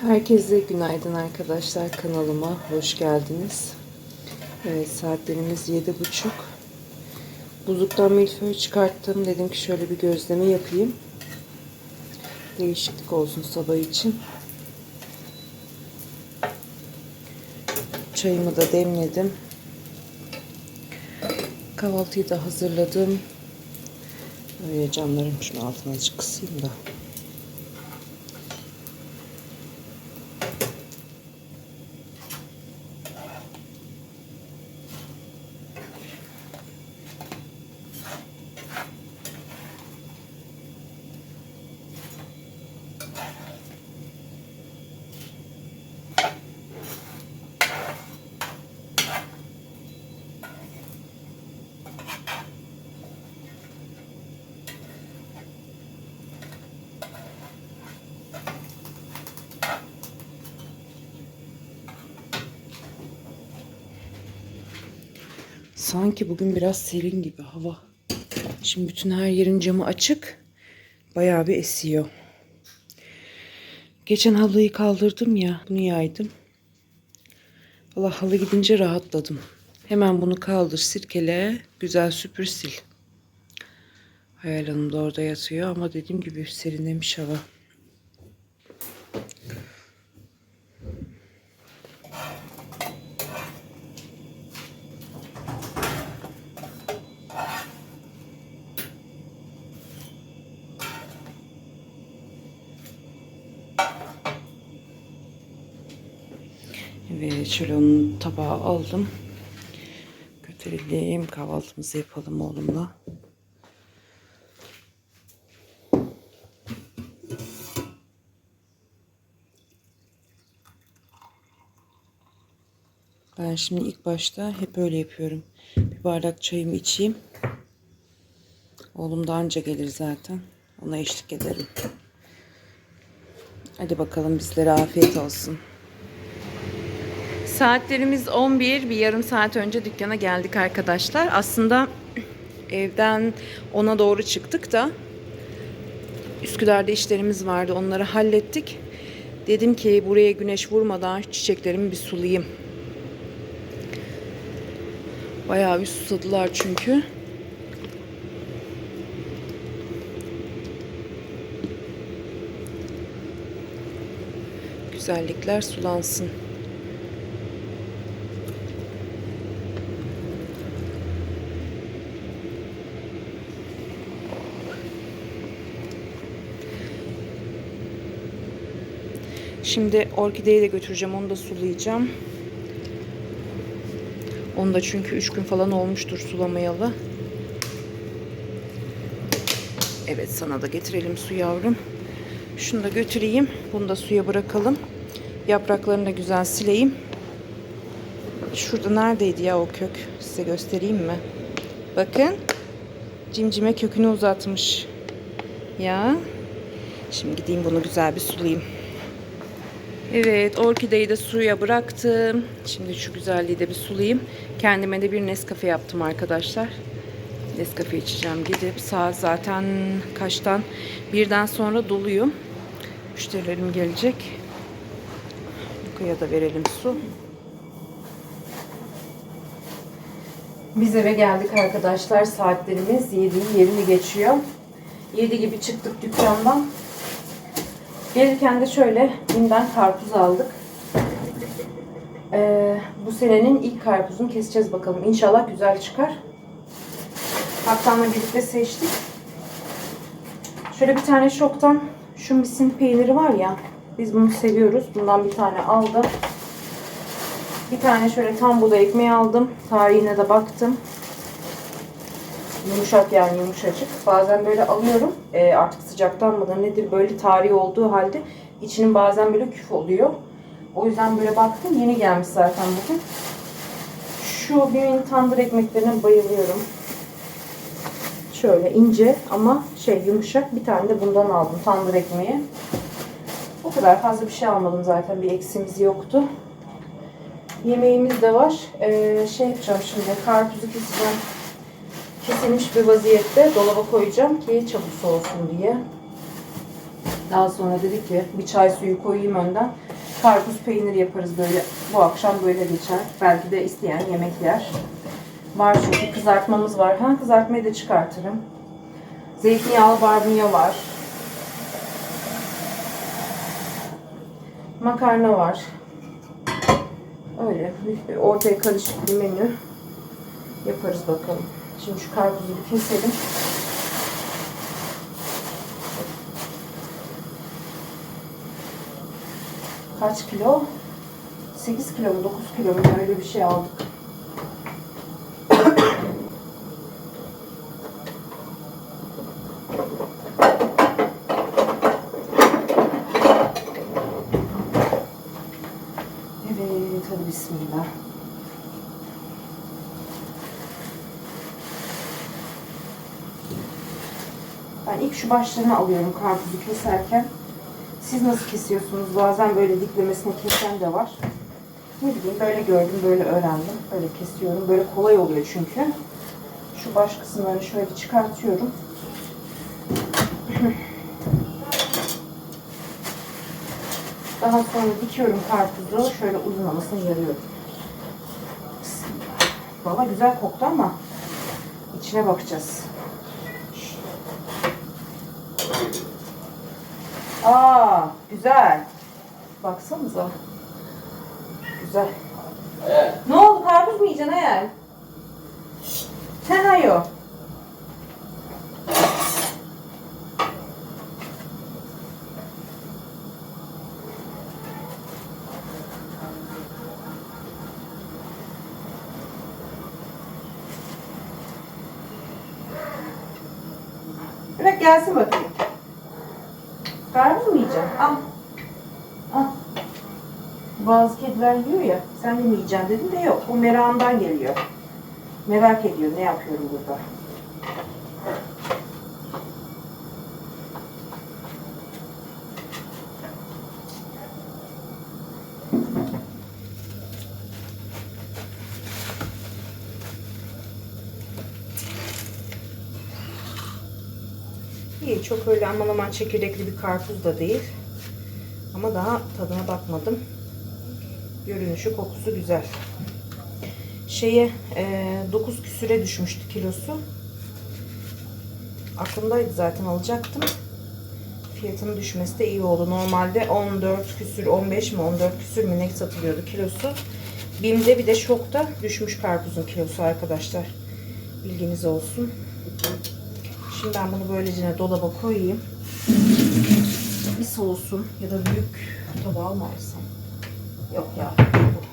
Herkese günaydın arkadaşlar kanalıma hoş geldiniz. Evet saatlerimiz yedi buçuk. Buzluktan milföy çıkarttım. Dedim ki şöyle bir gözleme yapayım. Değişiklik olsun sabah için. Çayımı da demledim. Kahvaltıyı da hazırladım. Böyle camlarım şunu altına azıcık kısayım da. Sanki bugün biraz serin gibi hava. Şimdi bütün her yerin camı açık. Bayağı bir esiyor. Geçen halıyı kaldırdım ya. Bunu yaydım. Allah halı gidince rahatladım. Hemen bunu kaldır, sirkele, güzel süpür sil. Hayal Hanım da orada yatıyor ama dediğim gibi serinlemiş hava. Evet şöyle tabağı aldım. Götürelim kahvaltımızı yapalım oğlumla. Ben şimdi ilk başta hep öyle yapıyorum. Bir bardak çayımı içeyim. Oğlum da anca gelir zaten. Ona eşlik ederim. Hadi bakalım bizlere afiyet olsun. Saatlerimiz 11. Bir yarım saat önce dükkana geldik arkadaşlar. Aslında evden ona doğru çıktık da Üsküdar'da işlerimiz vardı. Onları hallettik. Dedim ki buraya güneş vurmadan çiçeklerimi bir sulayayım. Bayağı bir susadılar çünkü. Güzellikler sulansın. Şimdi orkideyi de götüreceğim. Onu da sulayacağım. Onu da çünkü 3 gün falan olmuştur sulamayalı. Evet sana da getirelim su yavrum. Şunu da götüreyim. Bunu da suya bırakalım. Yapraklarını da güzel sileyim. Şurada neredeydi ya o kök? Size göstereyim mi? Bakın. Cimcime kökünü uzatmış. Ya. Şimdi gideyim bunu güzel bir sulayayım. Evet, orkideyi de suya bıraktım. Şimdi şu güzelliği de bir sulayayım. Kendime de bir Nescafe yaptım arkadaşlar. Nescafe içeceğim gidip saat zaten kaçtan birden sonra doluyum. Müşterilerim gelecek. Yukarıya da verelim su. Biz eve geldik arkadaşlar. Saatlerimiz 7'yi 20 geçiyor. 7 gibi çıktık dükkandan. Gelirken de şöyle Bim'den karpuz aldık. Ee, bu senenin ilk karpuzunu keseceğiz bakalım. İnşallah güzel çıkar. Haktan'la birlikte seçtik. Şöyle bir tane şoktan şu misin peyniri var ya. Biz bunu seviyoruz. Bundan bir tane aldım. Bir tane şöyle tam buğday ekmeği aldım. Tarihine de baktım. Yumuşak yani yumuşacık. Bazen böyle alıyorum. E, artık sıcaktan mıdır nedir böyle tarihi olduğu halde içinin bazen böyle küf oluyor. O yüzden böyle baktım. Yeni gelmiş zaten bugün. Şu bir tandır ekmeklerine bayılıyorum. Şöyle ince ama şey yumuşak. Bir tane de bundan aldım tandır ekmeği. O kadar fazla bir şey almadım zaten. Bir eksimiz yoktu. Yemeğimiz de var. Ee, şey yapacağım şimdi. Karpuzu keseceğim kesilmiş bir vaziyette dolaba koyacağım ki çabuk soğusun diye. Daha sonra dedi ki bir çay suyu koyayım önden. Karpuz peynir yaparız böyle. Bu akşam böyle geçer. Belki de isteyen yemek yer. Var çünkü kızartmamız var. Ha kızartmayı da çıkartırım. Zeytinyağlı barbunya var. Makarna var. Öyle ortaya karışık bir menü yaparız bakalım. Şimdi şu karpuzu bir keselim. Kaç kilo? 8 kilo mu 9 kilo mu öyle bir şey aldık. Evet hadi bismillah. Ben ilk şu başlarını alıyorum karpuzu keserken. Siz nasıl kesiyorsunuz? Bazen böyle diklemesine kesen de var. Ne bileyim böyle gördüm, böyle öğrendim. Böyle kesiyorum. Böyle kolay oluyor çünkü. Şu baş kısımlarını şöyle çıkartıyorum. Daha sonra dikiyorum karpuzu. Şöyle uzunlamasını yarıyorum. Valla güzel koktu ama içine bakacağız. Aa, güzel. Baksanıza. Güzel. Ne oldu? Karpuz mu yiyeceksin Hayal? Sen hayo. Bırak gelsin bakayım. Karpuz mu yiyeceksin? Al. Al. Bazı kediler yiyor ya, sen yiyeceksin dedim de yok. O merakından geliyor. Merak ediyor ne yapıyorum burada. İyi, çok öyle aman aman çekirdekli bir karpuz da değil. Ama daha tadına bakmadım. Görünüşü, kokusu güzel. Şeye e, 9 küsüre düşmüştü kilosu. Aklımdaydı zaten alacaktım. Fiyatının düşmesi de iyi oldu. Normalde 14 küsür, 15 mi 14 küsür mü ne satılıyordu kilosu. Bim'de bir de şokta düşmüş karpuzun kilosu arkadaşlar. Bilginiz olsun. Şimdi ben bunu böylece dolaba koyayım. Bir soğusun ya da büyük tabağa mı alsam? Yok ya. bu.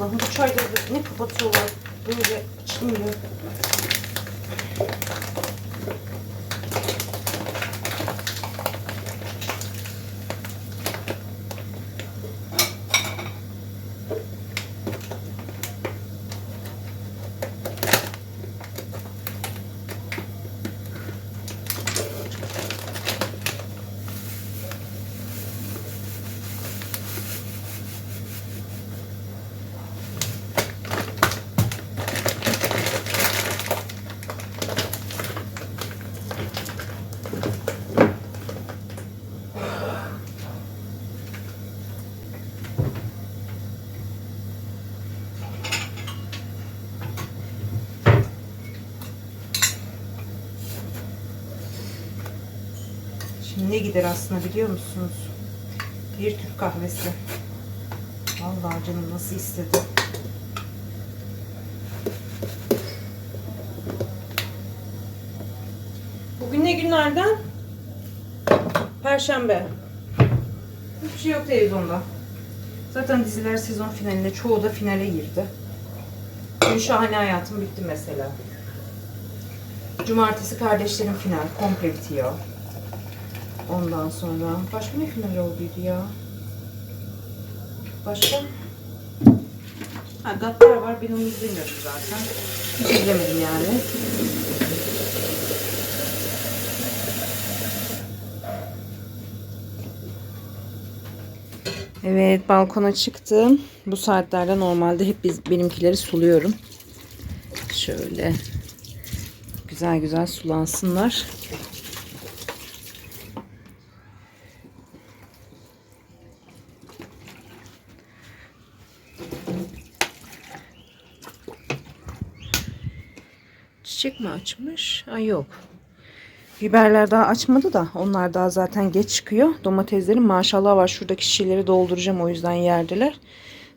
Allah'ım bu çayları da ne ne gider aslında biliyor musunuz? Bir Türk kahvesi. Vallahi canım nasıl istedi. Bugün ne günlerden? Perşembe. Hiçbir şey yok televizyonda. Zaten diziler sezon finaline çoğu da finale girdi. Dün Şahane Hayatım bitti mesela. Cumartesi Kardeşlerim final komple bitiyor. Ondan sonra başka ne final olduydu ya? Başka? Ha Gaddar var. Ben onu izlemiyorum zaten. Hiç izlemedim yani. Evet balkona çıktım. Bu saatlerde normalde hep biz benimkileri suluyorum. Şöyle güzel güzel sulansınlar. Çiçek mi açmış? Ay yok. Biberler daha açmadı da onlar daha zaten geç çıkıyor. Domateslerin maşallah var. Şuradaki şişeleri dolduracağım o yüzden yerdeler.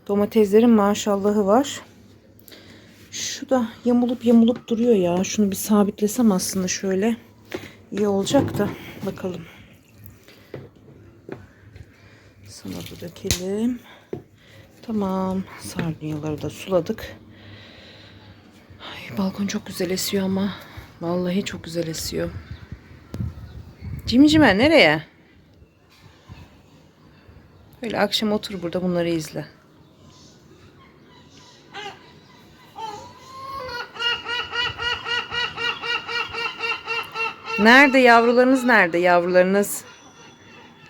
Domateslerin maşallahı var. Şu da yamulup yamulup duruyor ya. Şunu bir sabitlesem aslında şöyle iyi olacak da bakalım. Sana da dökelim. Tamam. Sardunyaları da suladık. Ay, balkon çok güzel esiyor ama. Vallahi çok güzel esiyor. Cimcime nereye? Öyle akşam otur burada bunları izle. Nerede yavrularınız nerede yavrularınız?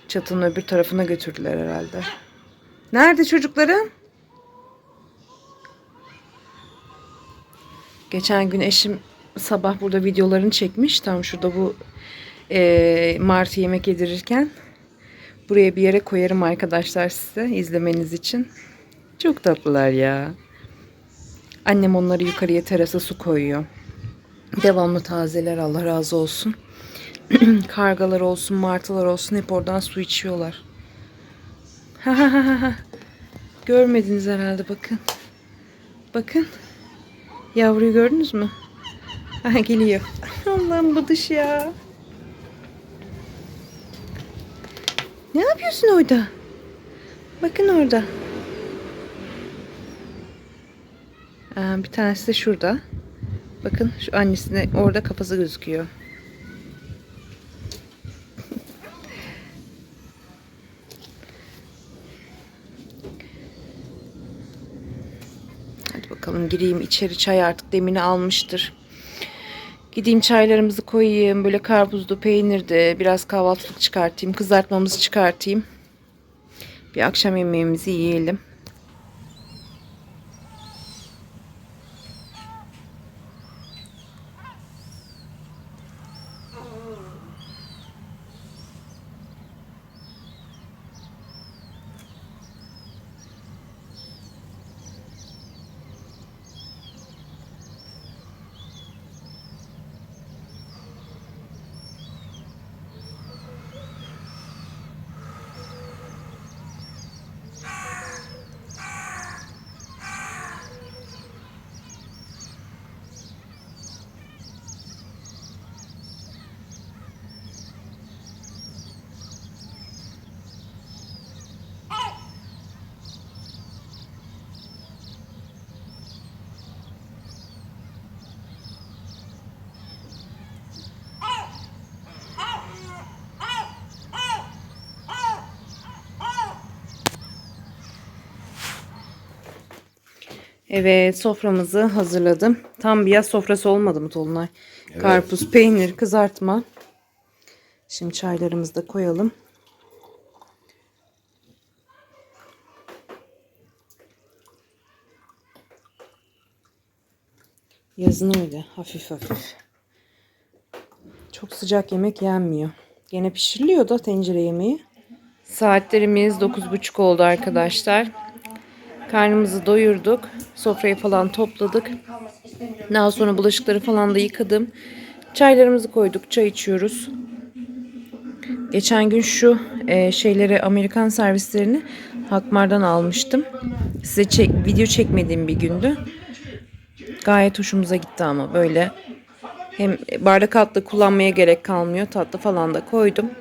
Çatının öbür tarafına götürdüler herhalde. Nerede çocukların? Geçen gün eşim sabah burada videolarını çekmiş. Tam şurada bu e, martı yemek yedirirken. Buraya bir yere koyarım arkadaşlar size izlemeniz için. Çok tatlılar ya. Annem onları yukarıya terasa su koyuyor. Devamlı tazeler Allah razı olsun. Kargalar olsun, martılar olsun hep oradan su içiyorlar. Görmediniz herhalde bakın. Bakın. Yavruyu gördünüz mü? Ha, geliyor. Allah'ım bu dış ya. Ne yapıyorsun orada? Bakın orada. Aa, bir tanesi de şurada. Bakın şu annesine orada kafası gözüküyor. Hadi bakalım gireyim içeri çay artık demini almıştır. Gideyim çaylarımızı koyayım. Böyle karpuzlu, peynirde biraz kahvaltılık çıkartayım. Kızartmamızı çıkartayım. Bir akşam yemeğimizi yiyelim. Evet soframızı hazırladım. Tam bir yaz sofrası olmadı mı Tolunay? Karpuz, peynir, kızartma. Şimdi çaylarımızı da koyalım. Yazın öyle hafif hafif. Çok sıcak yemek yenmiyor. Gene pişiriliyor da tencere yemeği. Saatlerimiz 9.30 oldu arkadaşlar. Karnımızı doyurduk. Sofrayı falan topladık. Daha sonra bulaşıkları falan da yıkadım. Çaylarımızı koyduk. Çay içiyoruz. Geçen gün şu e, şeyleri Amerikan servislerini Hakmar'dan almıştım. Size çek, video çekmediğim bir gündü. Gayet hoşumuza gitti ama böyle hem bardak altlı kullanmaya gerek kalmıyor. Tatlı falan da koydum.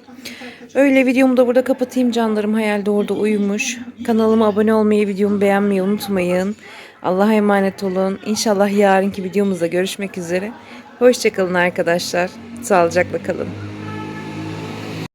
Öyle videomu da burada kapatayım canlarım. Hayalde orada uyumuş. Kanalıma abone olmayı, videomu beğenmeyi unutmayın. Allah'a emanet olun. İnşallah yarınki videomuzda görüşmek üzere. Hoşçakalın arkadaşlar. Sağlıcakla kalın.